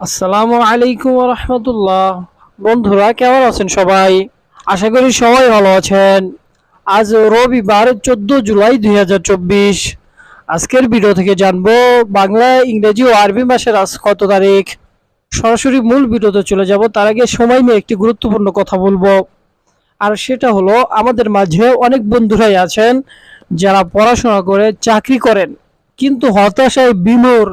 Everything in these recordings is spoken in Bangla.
আসসালামু আলাইকুম রহমতুল্লাহ। বন্ধুরা, কেমন আছেন সবাই? আশা করি সবাই ভালো আছেন। আজ রবিবার, চোদ্দ জুলাই দু হাজার চব্বিশ। আজকের ভিডিও থেকে জানব, বাংলা, ইংরেজি ও আরবি মাসের আজ কত তারিখ? সরাসরি মূল ভিডিওতে চলে যাব, তার আগে সময় নিয়ে একটি গুরুত্বপূর্ণ কথা বলব। আর সেটা হলো, আমাদের মাঝে অনেক বন্ধুরাই আছেন, যারা পড়াশোনা করে, চাকরি করেন, কিন্তু হতাশায় বিমোর।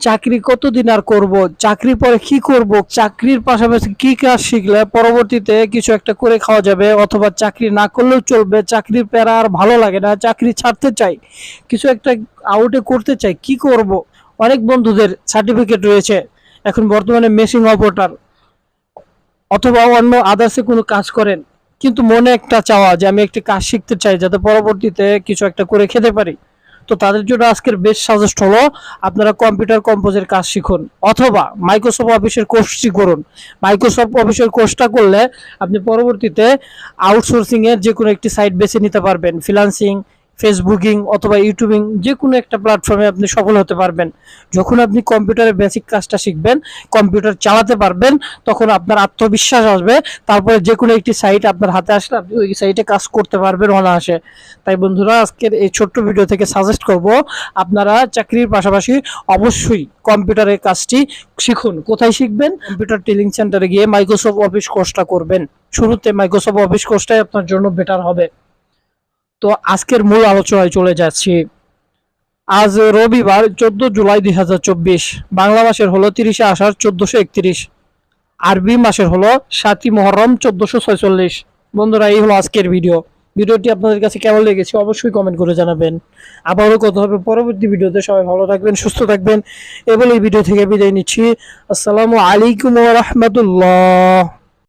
চাকরি কতদিন আর করব? চাকরির পরে কি করব? চাকরির পাশাপাশি কি কাজ শিখলে পরবর্তীতে কিছু একটা করে খাওয়া যাবে? অথবা চাকরি না করলেও চলবে। চাকরির প্যারা আর ভালো লাগে না। চাকরি ছাড়তে চাই। কিছু একটা আউটে করতে চাই। কি করব? অনেক বন্ধুদের সার্টিফিকেট রয়েছে। এখন বর্তমানে মেশিন অপারেটর অথবা অন্য আদার্সে কোনো কাজ করেন। কিন্তু মনে একটা চাওয়া যে আমি একটি কাজ শিখতে চাই যাতে পরবর্তীতে কিছু একটা করে খেতে পারি। তো তাদের জন্য আজকের বেস্ট সাজেস্ট হলো আপনারা কম্পিউটার কম্পোজের কাজ শিখুন অথবা মাইক্রোসফট অফিসের কোর্সটি করুন মাইক্রোসফট অফিসের কোর্সটা করলে আপনি পরবর্তীতে আউটসোর্সিংয়ের যে কোনো একটি সাইট বেছে নিতে পারবেন। ফ্রিল্যান্সিং ফেসবুকিং অথবা ইউটিউবিং যে কোনো একটা প্ল্যাটফর্মে আপনি সফল হতে পারবেন। যখন আপনি কম্পিউটারের বেসিক কাজটা শিখবেন কম্পিউটার চালাতে পারবেন, তখন আপনার আত্মবিশ্বাস আসবে। তারপরে যে কোনো একটি সাইট আপনার হাতে আসলে আপনি ওই সাইটে কাজ করতে পারবেন অনায়াসে। তাই বন্ধুরা, আজকের এই ছোট্ট ভিডিও থেকে সাজেস্ট করব, আপনারা চাকরির পাশাপাশি অবশ্যই কম্পিউটারের কাজটি শিখুন। কোথায় শিখবেন? কম্পিউটার ট্রেনিং সেন্টারে গিয়ে মাইক্রোসফট অফিস কোর্সটা করবেন। শুরুতে মাইক্রোসফট অফিস কোর্সটাই আপনার জন্য বেটার হবে। তো আজকের মূল আলোচনায় চলে যাচ্ছি। আজ রবিবার চোদ্দ জুলাই দুই হাজার চব্বিশ, বাংলা মাসের হলো তিরিশে আষাঢ় চোদ্দশো একত্রিশ, আরবি মাসের হলো সাতই মহরম চোদ্দশো ছয়চল্লিশ। বন্ধুরা, এই হলো আজকের ভিডিও। ভিডিওটি আপনাদের কাছে কেমন লেগেছে অবশ্যই কমেন্ট করে জানাবেন। আবারও কথা হবে পরবর্তী ভিডিওতে। সবাই ভালো থাকবেন, সুস্থ থাকবেন। এবং এই ভিডিও থেকে বিদায় নিচ্ছি। আসসালামু আলাইকুম রহমতুল্লাহ।